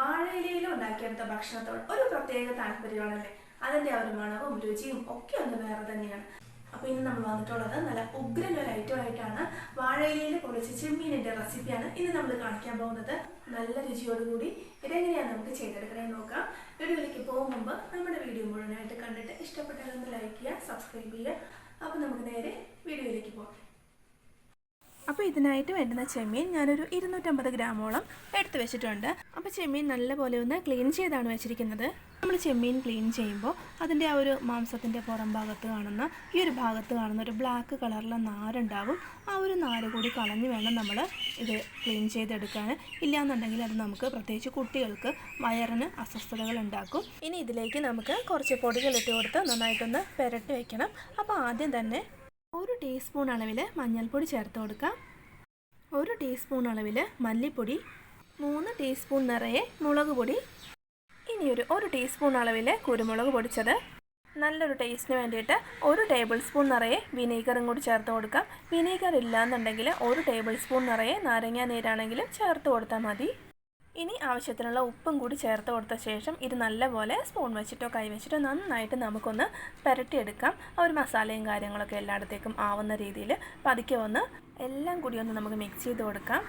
വാഴയിലയിൽ ഉണ്ടാക്കിയെടുത്ത ഭക്ഷണത്തോട് ഒരു പ്രത്യേക താല്പര്യമാണല്ലേ? അതിന്റെ ആ ഒരു മണവും രുചിയും ഒക്കെ ഒന്ന് വേറെ തന്നെയാണ്. അപ്പൊ ഇന്ന് നമ്മൾ വന്നിട്ടുള്ളത് നല്ല ഉഗ്രൻ ഒരു ഐറ്റം ആയിട്ടാണ് വാഴയിലയിൽ പൊളിച്ച ചെമ്മീനിന്റെ റെസിപ്പിയാണ് ഇന്ന് നമ്മൾ കാണിക്കാൻ പോകുന്നത്. നല്ല രുചിയോടുകൂടി ഇതെങ്ങനെയാണ് നമുക്ക് ചെയ്തെടുക്കണമെന്ന് നോക്കാം. വീഡിയോയിലേക്ക് പോകും മുമ്പ് നമ്മുടെ വീഡിയോ മുഴുവനായിട്ട് കണ്ടിട്ട് ഇഷ്ടപ്പെട്ടാലൊന്ന് ലൈക്ക് ചെയ്യുക സബ്സ്ക്രൈബ് ചെയ്യുക. അപ്പൊ നമുക്ക് നേരെ വീഡിയോയിലേക്ക് പോകാം. അപ്പോൾ ഇതിനായിട്ട് വേണ്ടുന്ന ചെമ്മീൻ ഞാനൊരു ഇരുന്നൂറ്റമ്പത് ഗ്രാമോളം എടുത്ത് വെച്ചിട്ടുണ്ട്. അപ്പോൾ ചെമ്മീൻ നല്ലപോലെ ഒന്ന് ക്ലീൻ ചെയ്താണ് വെച്ചിരിക്കുന്നത്. നമ്മൾ ചെമ്മീൻ ക്ലീൻ ചെയ്യുമ്പോൾ അതിന്റെ ആ ഒരു മാംസത്തിന്റെ പുറം ഭാഗത്ത് കാണുന്ന ഈ ഒരു ഭാഗത്ത് കാണുന്ന ഒരു ബ്ലാക്ക് കളറിലെ നാരുണ്ടാവും. ആ ഒരു നാര് കൂടി കളഞ്ഞ് വേണം നമ്മൾ ഇത് ക്ലീൻ ചെയ്തെടുക്കാൻ. ഇല്ലയെന്നുണ്ടെങ്കിൽ അത് നമുക്ക് പ്രത്യേകിച്ച് കുട്ടികൾക്ക് വയറിന് അസ്വസ്ഥതകൾ ഉണ്ടാക്കും. ഇനി ഇതിലേക്ക് നമുക്ക് കുറച്ച് പൊടികൾ ഇട്ട് കൊടുത്ത് നന്നായിട്ടൊന്ന് പുരട്ടി വയ്ക്കണം അപ്പോൾ ആദ്യം തന്നെ ഒരു ടീസ്പൂൺ അളവിൽ മഞ്ഞൾപ്പൊടി ചേർത്ത് കൊടുക്കാം. ഒരു ടീസ്പൂൺ അളവിൽ മല്ലിപ്പൊടി മൂന്ന് ടീസ്പൂൺ നിറയെ മുളക് പൊടി. ഇനിയൊരു ഒരു ടീസ്പൂൺ അളവിൽ കുരുമുളക് പൊടിച്ചത്. നല്ലൊരു ടേസ്റ്റിന് വേണ്ടിയിട്ട് ഒരു ടേബിൾ സ്പൂൺ നിറയെ വിനീഗറും കൂടി ചേർത്ത് കൊടുക്കാം. വിനീഗർ ഇല്ലാന്നുണ്ടെങ്കിൽ ഒരു ടേബിൾ സ്പൂൺ നിറയെ നാരങ്ങാ നീരാണെങ്കിലും ചേർത്ത് കൊടുത്താൽ മതി. ഇനി ആവശ്യത്തിനുള്ള ഉപ്പും കൂടി ചേർത്ത് കൊടുത്ത ശേഷം ഇത് നല്ലപോലെ സ്പൂൺ വെച്ചിട്ടോ കൈ വെച്ചിട്ടോ നന്നായിട്ട് നമുക്കൊന്ന് പുരട്ടിയെടുക്കാം. ആ ഒരു മസാലയും കാര്യങ്ങളൊക്കെ എല്ലായിടത്തേക്കും ആവുന്ന രീതിയിൽ പതുക്കെ ഒന്ന് എല്ലാം കൂടി ഒന്ന് നമുക്ക് മിക്സ് ചെയ്ത് കൊടുക്കാം.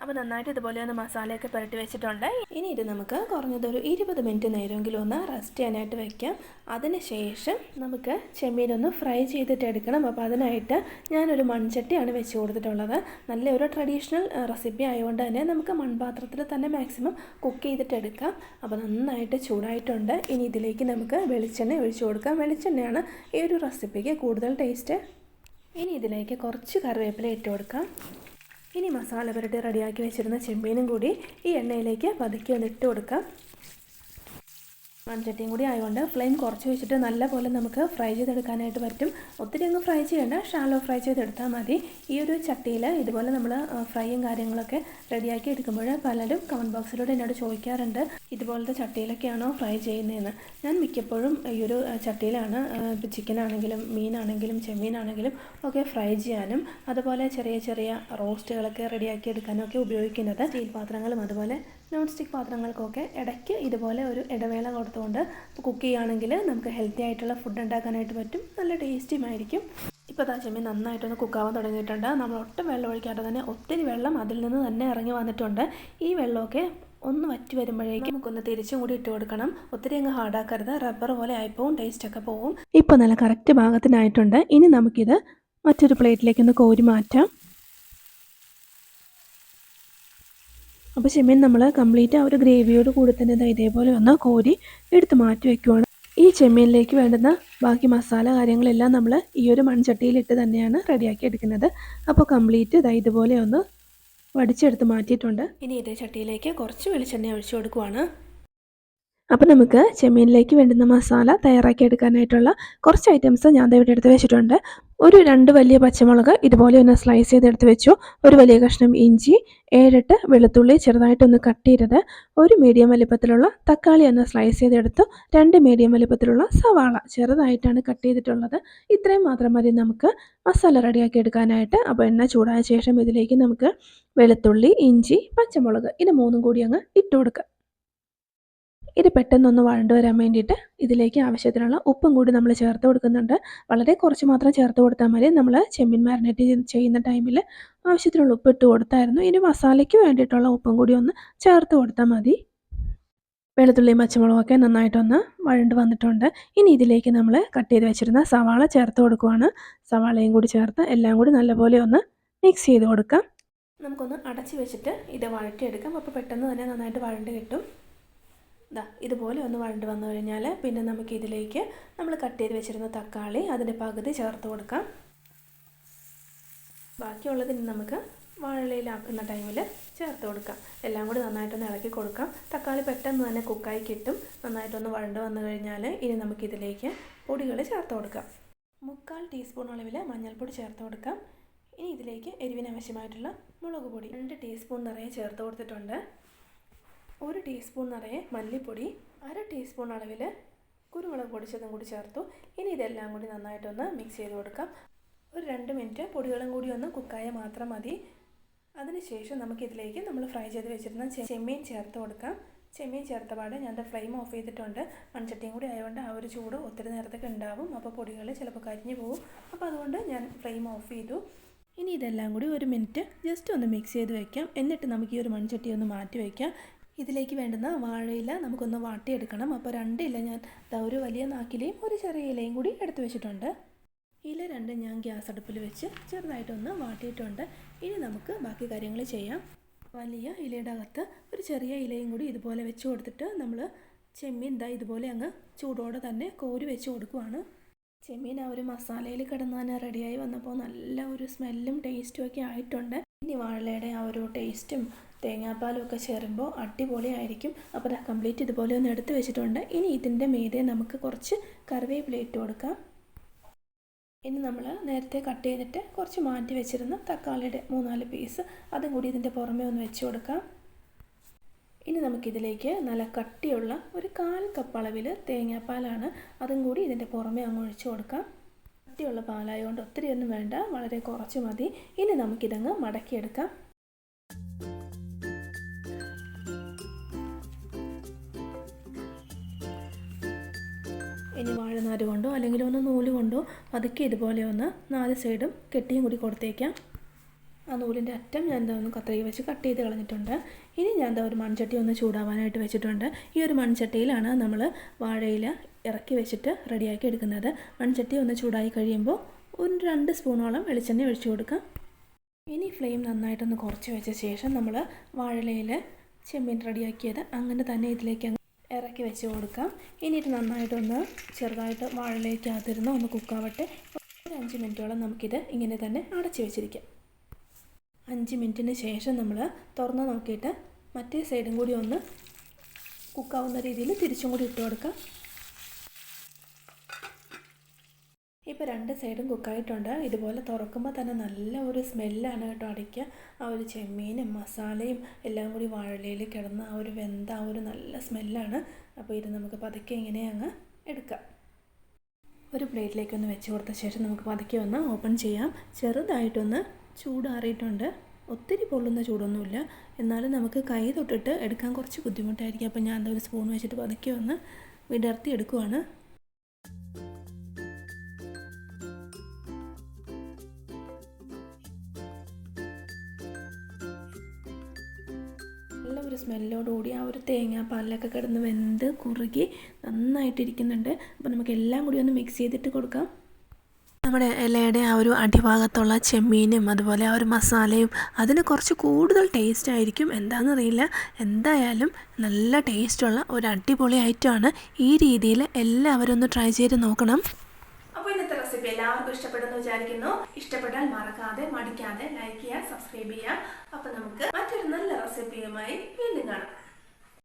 അപ്പോൾ നന്നായിട്ട് ഇതുപോലെ ഒന്ന് മസാലയൊക്കെ പുരട്ടി വെച്ചിട്ടുണ്ട്. ഇനി ഇത് നമുക്ക് കുറഞ്ഞതൊരു ഇരുപത് മിനിറ്റ് നേരമെങ്കിലും ഒന്ന് റെസ്റ്റ് ചെയ്യാനായിട്ട് വെക്കാം. അതിനുശേഷം നമുക്ക് ചെമ്മീനൊന്ന് ഫ്രൈ ചെയ്തിട്ട് എടുക്കണം. അപ്പോൾ അതിനായിട്ട് ഞാനൊരു മൺചട്ടിയാണ് വെച്ച് കൊടുത്തിട്ടുള്ളത്. നല്ലൊരു ട്രഡീഷണൽ റെസിപ്പി ആയതുകൊണ്ട് തന്നെ നമുക്ക് മൺപാത്രത്തിൽ തന്നെ മാക്സിമം കുക്ക് ചെയ്തിട്ട് എടുക്കാം. അപ്പോൾ നന്നായിട്ട് ചൂടായിട്ടുണ്ട്. ഇനി ഇതിലേക്ക് നമുക്ക് വെളിച്ചെണ്ണ ഒഴിച്ചു കൊടുക്കാം. വെളിച്ചെണ്ണയാണ് ഈ ഒരു റെസിപ്പിക്ക് കൂടുതൽ ടേസ്റ്റ്. ഇനി ഇതിലേക്ക് കുറച്ച് കറിവേപ്പില ഇട്ട് കൊടുക്കാം. ഇനി മസാല പുരട്ടി റെഡിയാക്കി വെച്ചിരുന്ന ചെമ്മീനും കൂടി ഈ എണ്ണയിലേക്ക് പതുക്കി ഒന്ന് ഇട്ട് കൊടുക്കാം മൺചട്ടിയും കൂടി ആയതുകൊണ്ട് ഫ്ലെയിം കുറച്ച് വെച്ചിട്ട് നല്ലപോലെ നമുക്ക് ഫ്രൈ ചെയ്തെടുക്കാനായിട്ട് പറ്റും. ഒത്തിരി അങ്ങ് ഫ്രൈ ചെയ്യേണ്ട ഷാലോ ഫ്രൈ ചെയ്തെടുത്താൽ മതി. ഈ ഒരു ചട്ടിയിൽ ഇതുപോലെ നമ്മൾ ഫ്രൈയും കാര്യങ്ങളൊക്കെ റെഡിയാക്കി എടുക്കുമ്പോൾ പലരും കമന്റ് ബോക്സിലൂടെ എന്നോട് ചോദിക്കാറുണ്ട് ഇതുപോലത്തെ ചട്ടിയിലൊക്കെയാണോ ഫ്രൈ ചെയ്യുന്നതെന്ന് ഞാൻ മിക്കപ്പോഴും ഈ ഒരു ചട്ടിയിലാണ് ചിക്കനാണെങ്കിലും മീനാണെങ്കിലും ചെമ്മീനാണെങ്കിലും ഒക്കെ ഫ്രൈ ചെയ്യാനും അതുപോലെ ചെറിയ ചെറിയ റോസ്റ്റുകളൊക്കെ റെഡിയാക്കി എടുക്കാനും ഒക്കെ ഉപയോഗിക്കുന്നത്. സ്റ്റീൽ പാത്രങ്ങളും അതുപോലെ നോൺ സ്റ്റിക്ക് പാത്രങ്ങൾക്കൊക്കെ ഇടയ്ക്ക് ഇതുപോലെ ഒരു ഇടവേള കൊടുത്തുകൊണ്ട് കുക്ക് ചെയ്യുകയാണെങ്കിൽ നമുക്ക് ഹെൽത്തി ആയിട്ടുള്ള ഫുഡ് ഉണ്ടാക്കാനായിട്ട് പറ്റും. നല്ല ടേസ്റ്റിയുമായിരിക്കും ഇപ്പോൾ താ നന്നായിട്ടൊന്ന് കുക്കാവാൻ തുടങ്ങിയിട്ടുണ്ട്. നമ്മൾ ഒട്ടും വെള്ളം ഒഴിക്കാതെ തന്നെ ഒത്തിരി വെള്ളം അതിൽ നിന്ന് തന്നെ ഇറങ്ങി വന്നിട്ടുണ്ട്. ഈ വെള്ളമൊക്കെ ഒന്ന് വറ്റി വരുമ്പോഴേക്കും നമുക്കൊന്ന് തിരിച്ചും കൂടി ഇട്ട് കൊടുക്കണം. ഒത്തിരി അങ്ങ് ഹാർഡാക്കരുത് റബ്ബർ പോലെ ആയിപ്പോവും ടേസ്റ്റൊക്കെ പോവും. ഇപ്പോൾ നല്ല കറക്റ്റ് ഭാഗത്തിനായിട്ടുണ്ട്. ഇനി നമുക്കിത് മറ്റൊരു പ്ലേറ്റിലേക്കൊന്ന് കോരി മാറ്റാം. അപ്പോൾ ചെമ്മീൻ നമ്മൾ കംപ്ലീറ്റ് ആ ഒരു ഗ്രേവിയോട് കൂടി തന്നെ ഇതേപോലെ ഒന്ന് കോരി എടുത്ത് മാറ്റി വെക്കുവാണ്. ഈ ചെമ്മീനിലേക്ക് വേണ്ടുന്ന ബാക്കി മസാല കാര്യങ്ങളെല്ലാം നമ്മൾ ഈ ഒരു മൺചട്ടിയിലിട്ട് തന്നെയാണ് റെഡിയാക്കി എടുക്കുന്നത്. അപ്പോൾ കംപ്ലീറ്റ് ഇതാ ഇതുപോലെ ഒന്ന് വടിച്ചെടുത്ത് മാറ്റിയിട്ടുണ്ട്. ഇനി ഇതേ ചട്ടിയിലേക്ക് കുറച്ച് വെളിച്ചെണ്ണ ഒഴിച്ചു കൊടുക്കുവാണ്. അപ്പോൾ നമുക്ക് ചെമ്മീനിലേക്ക് വേണ്ടുന്ന മസാല തയ്യാറാക്കി എടുക്കാനായിട്ടുള്ള കുറച്ച് ഐറ്റംസ് ഞാൻ ഇവിടെ എടുത്ത് വെച്ചിട്ടുണ്ട്. ഒരു രണ്ട് വലിയ പച്ചമുളക് ഇതുപോലെ ഒന്ന് സ്ലൈസ് ചെയ്തെടുത്ത് വെച്ചു. ഒരു വലിയ കഷ്ണം ഇഞ്ചി ഏഴെട്ട് വെളുത്തുള്ളി ചെറുതായിട്ടൊന്ന് കട്ട് ചെയ്തത്. ഒരു മീഡിയം വലിപ്പത്തിലുള്ള തക്കാളി ഒന്ന് സ്ലൈസ് ചെയ്തെടുത്തു രണ്ട് മീഡിയം വലിപ്പത്തിലുള്ള സവാള ചെറുതായിട്ടാണ് കട്ട് ചെയ്തിട്ടുള്ളത്. ഇത്രയും മാത്രം മതി നമുക്ക് മസാല റെഡിയാക്കി എടുക്കാനായിട്ട്. അപ്പോൾ എണ്ണ ചൂടായ ശേഷം ഇതിലേക്ക് നമുക്ക് വെളുത്തുള്ളി ഇഞ്ചി പച്ചമുളക് ഇത് മൂന്നും കൂടി അങ്ങ് ഇട്ട് കൊടുക്കുക ഇത് പെട്ടെന്നൊന്ന് വഴണ്ടു വരാൻ വേണ്ടിയിട്ട് ഇതിലേക്ക് ആവശ്യത്തിനുള്ള ഉപ്പും കൂടി നമ്മൾ ചേർത്ത് കൊടുക്കുന്നുണ്ട്. വളരെ കുറച്ച് മാത്രം ചേർത്ത് കൊടുത്താൽ മതി. നമ്മൾ ചെമ്മീൻ മാരിനേറ്റ് ചെയ്യുന്ന ടൈമിൽ ആവശ്യത്തിനുള്ള ഉപ്പ് ഇട്ട് കൊടുത്തായിരുന്നു. ഇനി മസാലയ്ക്ക് വേണ്ടിയിട്ടുള്ള ഉപ്പും കൂടി ഒന്ന് ചേർത്ത് കൊടുത്താൽ മതി. വെളുത്തുള്ളിയും പച്ചമുളകൊക്കെ നന്നായിട്ടൊന്ന് വഴണ്ട് വന്നിട്ടുണ്ട്. ഇനി ഇതിലേക്ക് നമ്മൾ കട്ട് ചെയ്ത് വെച്ചിരുന്ന സവാള ചേർത്ത് കൊടുക്കുവാണ്. സവാളയും കൂടി ചേർത്ത് എല്ലാം കൂടി നല്ലപോലെ ഒന്ന് മിക്സ് ചെയ്ത് കൊടുക്കാം. നമുക്കൊന്ന് അടച്ച് വെച്ചിട്ട് ഇത് വഴറ്റിയെടുക്കാം. അപ്പോൾ പെട്ടെന്ന് തന്നെ നന്നായിട്ട് വഴണ്ട് കിട്ടും. ദാ ഇതുപോലെ ഒന്ന് വഴണ്ട് വന്നു കഴിഞ്ഞാൽ പിന്നെ നമുക്ക് ഇതിലേക്ക് നമ്മൾ കട്ട് ചെയ്ത് വെച്ചിരുന്ന തക്കാളി അതിന്റെ പകുതി ചേർത്ത് കൊടുക്കാം. ബാക്കിയുള്ളതിന് നമുക്ക് വാഴയിലാക്കുന്ന ടൈമിൽ ചേർത്ത് കൊടുക്കാം. എല്ലാം കൂടി നന്നായിട്ടൊന്ന് ഇളക്കി കൊടുക്കാം. തക്കാളി പെട്ടെന്ന് തന്നെ കുക്കായി കിട്ടും. നന്നായിട്ടൊന്ന് വഴണ്ട് വന്നു കഴിഞ്ഞാൽ ഇനി നമുക്കിതിലേക്ക് പൊടികൾ ചേർത്ത് കൊടുക്കാം. മുക്കാൽ ടീസ്പൂൺ അളവിൽ മഞ്ഞൾപ്പൊടി ചേർത്ത് കൊടുക്കാം. ഇനി ഇതിലേക്ക് എരിവിനാവശ്യമായിട്ടുള്ള മുളക് പൊടി. രണ്ട് ടീസ്പൂൺ നിറയെ ചേർത്ത് കൊടുത്തിട്ടുണ്ട്. ഒരു ടീസ്പൂൺ നിറയെ മല്ലിപ്പൊടി അര ടീസ്പൂൺ അളവിൽ കുരുമുളക് പൊടിച്ചതും കൂടി ചേർത്തു. ഇനി ഇതെല്ലാം കൂടി നന്നായിട്ടൊന്ന് മിക്സ് ചെയ്ത് കൊടുക്കാം. ഒരു രണ്ട് മിനിറ്റ് പൊടികളും കൂടി ഒന്ന് കുക്കായ മാത്രം മതി. അതിനുശേഷം നമുക്കിതിലേക്ക് നമ്മൾ ഫ്രൈ ചെയ്ത് വെച്ചിരുന്ന ചെമ്മീൻ ചേർത്ത് കൊടുക്കാം. ചെമ്മീൻ ചേർത്ത പാടെ ഞാൻ ഫ്ലെയിം ഓഫ് ചെയ്തിട്ടുണ്ട്. മൺചട്ടിയും കൂടി ആയതുകൊണ്ട് ആ ഒരു ചൂട് ഒത്തിരി നേരത്തേക്ക് ഉണ്ടാവും. അപ്പോൾ പൊടികൾ ചിലപ്പോൾ കരിഞ്ഞു പോകും. അപ്പോൾ അതുകൊണ്ട് ഞാൻ ഫ്ലെയിം ഓഫ് ചെയ്തു. ഇനി ഇതെല്ലാം കൂടി ഒരു മിനിറ്റ് ജസ്റ്റ് ഒന്ന് മിക്സ് ചെയ്ത് വയ്ക്കാം എന്നിട്ട് നമുക്ക് ഈ ഒരു മൺചട്ടി ഒന്ന് മാറ്റി വയ്ക്കാം ഇതിലേക്ക് വേണ്ടുന്ന വാഴയില നമുക്കൊന്ന് വാട്ടിയെടുക്കണം. അപ്പോൾ രണ്ട് ഇല ഞാൻ ഒരു വലിയ നാക്കിലയും ഒരു ചെറിയ ഇലയും കൂടി എടുത്തു വെച്ചിട്ടുണ്ട്. ഇല രണ്ട് ഞാൻ ഗ്യാസ് അടുപ്പിൽ വെച്ച് ചെറുതായിട്ടൊന്ന് വാട്ടിയിട്ടുണ്ട്. ഇനി നമുക്ക് ബാക്കി കാര്യങ്ങൾ ചെയ്യാം. വലിയ ഇലയുടെ അകത്ത് ഒരു ചെറിയ ഇലയും കൂടി ഇതുപോലെ വെച്ച് കൊടുത്തിട്ട് നമ്മൾ ചെമ്മീൻ ദാ ഇതുപോലെ അങ്ങ് ചൂടോടെ തന്നെ കോരി വെച്ച് കൊടുക്കുവാണ്. ചെമ്മീൻ ആ ഒരു മസാലയിൽ കിടന്നാൻ റെഡിയായി വന്നപ്പോൾ നല്ല ഒരു സ്മെല്ലും ടേസ്റ്റും ഒക്കെ ആയിട്ടുണ്ട്. ഇനി വാഴയുടെ ആ ഒരു ടേസ്റ്റും തേങ്ങാപ്പാലും ഒക്കെ ചേരുമ്പോൾ അടിപൊളിയായിരിക്കും. അപ്പോൾ അത് കംപ്ലീറ്റ് ഇതുപോലെ ഒന്ന് എടുത്ത് വെച്ചിട്ടുണ്ട്. ഇനി ഇതിന്റെ മീതെ നമുക്ക് കുറച്ച് കറിവേപ്പില ഇട്ട് കൊടുക്കാം. ഇനി നമ്മൾ നേരത്തെ കട്ട് ചെയ്തിട്ട് കുറച്ച് മാറ്റി വെച്ചിരുന്ന തക്കാളിയുടെ മൂന്നാൽ പീസ് അതും കൂടി ഇതിന്റെ പുറമേ ഒന്ന് വെച്ച് കൊടുക്കാം. ഇനി നമുക്കിതിലേക്ക് നല്ല കട്ടിയുള്ള ഒരു കാൽ കപ്പ് അളവിൽ തേങ്ങാപ്പാലാണ് അതും കൂടി ഇതിന്റെ പുറമേ അങ്ങ് ഒഴിച്ചു കൊടുക്കാം. കട്ടിയുള്ള പാലായതുകൊണ്ട് ഒത്തിരി ഒന്നും വേണ്ട വളരെ കുറച്ച് മതി. ഇനി നമുക്കിതങ്ങ് മടക്കിയെടുക്കാം. ഇനി വാഴനാര് കൊണ്ടോ അല്ലെങ്കിൽ ഒന്ന് നൂൽ കൊണ്ടോ പതുക്കെ ഇതുപോലെ ഒന്ന് നാല് സൈഡും കെട്ടിയും കൂടി കൊടുത്തേക്കാം. ആ നൂലിന്റെ അറ്റം ഞാൻ എന്താ ഒന്ന് കത്രിക വെച്ച് കട്ട് ചെയ്ത് കളഞ്ഞിട്ടുണ്ട്. ഇനി ഞാൻ എന്താ ഒരു മൺചട്ടി ഒന്ന് ചൂടാവാനായിട്ട് വെച്ചിട്ടുണ്ട്. ഈ ഒരു മൺചട്ടിയിലാണ് നമ്മൾ വാഴയില ഇറക്കി വെച്ചിട്ട് റെഡിയാക്കി എടുക്കുന്നത്. മൺചട്ടി ഒന്ന് ചൂടായി കഴിയുമ്പോൾ ഒരു രണ്ട് സ്പൂണോളം വെളിച്ചെണ്ണ ഒഴിച്ചു കൊടുക്കാം ഇനി ഫ്ലെയിം നന്നായിട്ടൊന്ന് കുറച്ച് വെച്ച ശേഷം നമ്മൾ വാഴയിലയിൽ ചെമ്മീൻ റെഡിയാക്കിയത് അങ്ങനെ തന്നെ ഇതിലേക്ക് ഇറക്കി വെച്ച് കൊടുക്കാം. ഇനി ഇത് നന്നായിട്ടൊന്ന് ചെറുതായിട്ട് വാഴയിലേക്കകത്തിരുന്ന് ഒന്ന് കുക്കാവട്ടെ ഒരു അഞ്ച് മിനിറ്റോളം നമുക്കിത് ഇങ്ങനെ തന്നെ അടച്ച് വെച്ചിരിക്കാം. അഞ്ച് മിനിറ്റിന് ശേഷം നമ്മൾ തുറന്ന് നോക്കിയിട്ട് മറ്റേ സൈഡും കൂടി ഒന്ന് കുക്കാവുന്ന രീതിയിൽ തിരിച്ചും കൂടി ഇട്ട് കൊടുക്കാം. ഇപ്പോൾ രണ്ട് സൈഡും കുക്കായിട്ടുണ്ട്. ഇതുപോലെ തുറക്കുമ്പോൾ തന്നെ നല്ല ഒരു സ്മെല്ലാണ് കേട്ടോ അടയ്ക്ക് ആ ഒരു ചെമ്മീനും മസാലയും എല്ലാം കൂടി വാഴയിലയിൽ കിടന്ന് ആ ഒരു വെന്ത ആ ഒരു നല്ല സ്മെല്ലാണ്. അപ്പോൾ ഇത് നമുക്ക് പതുക്കെ ഇങ്ങനെ അങ്ങ് എടുക്കാം. ഒരു പ്ലേറ്റിലേക്ക് ഒന്ന് വെച്ച് കൊടുത്ത ശേഷം നമുക്ക് പതുക്കെ ഒന്ന് ഓപ്പൺ ചെയ്യാം. ചെറുതായിട്ടൊന്ന് ചൂടാറിയിട്ടുണ്ട്. ഒത്തിരി പൊള്ളുന്ന ചൂടൊന്നുമില്ല. എന്നാലും നമുക്ക് കൈ തൊട്ടിട്ട് എടുക്കാൻ കുറച്ച് ബുദ്ധിമുട്ടായിരിക്കും. അപ്പോൾ ഞാൻ ഒരു സ്പൂൺ വെച്ചിട്ട് പതുക്കെ ഒന്ന് വിടർത്തി എടുക്കുവാണ്. ഒരു സ്മെല്ലോടുകൂടി ആ ഒരു തേങ്ങാപ്പാലിലൊക്കെ കിടന്ന് വെന്ത് കുറുകി നന്നായിട്ടിരിക്കുന്നുണ്ട്. അപ്പോൾ നമുക്ക് എല്ലാം കൂടി ഒന്ന് മിക്സ് ചെയ്തിട്ട് കൊടുക്കാം. നമ്മുടെ ഇലയുടെ ആ ഒരു അടിഭാഗത്തുള്ള ചെമ്മീനും അതുപോലെ ആ ഒരു മസാലയും അതിന് കുറച്ച് കൂടുതൽ ടേസ്റ്റ് ആയിരിക്കും. എന്താണെന്നറിയില്ല. എന്തായാലും നല്ല ടേസ്റ്റുള്ള ഒരു അടിപൊളി ഐറ്റമാണ് ഈ രീതിയിൽ എല്ലാവരും ഒന്ന് ട്രൈ ചെയ്ത് നോക്കണം. അപ്പോൾ ഇന്നത്തെ റെസിപ്പി എല്ലാവർക്കും ഇഷ്ടപ്പെടുന്നു വിചാരിക്കുന്നു. ഇഷ്ടപ്പെട്ടാൽ മറക്കാതെ മടിക്കാതെ ലൈക്ക് ചെയ്യുക സബ്സ്ക്രൈബ് ചെയ്യുക. അപ്പോൾ നമുക്ക് മറ്റൊരു നല്ല റെസിപ്പിയുമായി വീണ്ടും കാണാം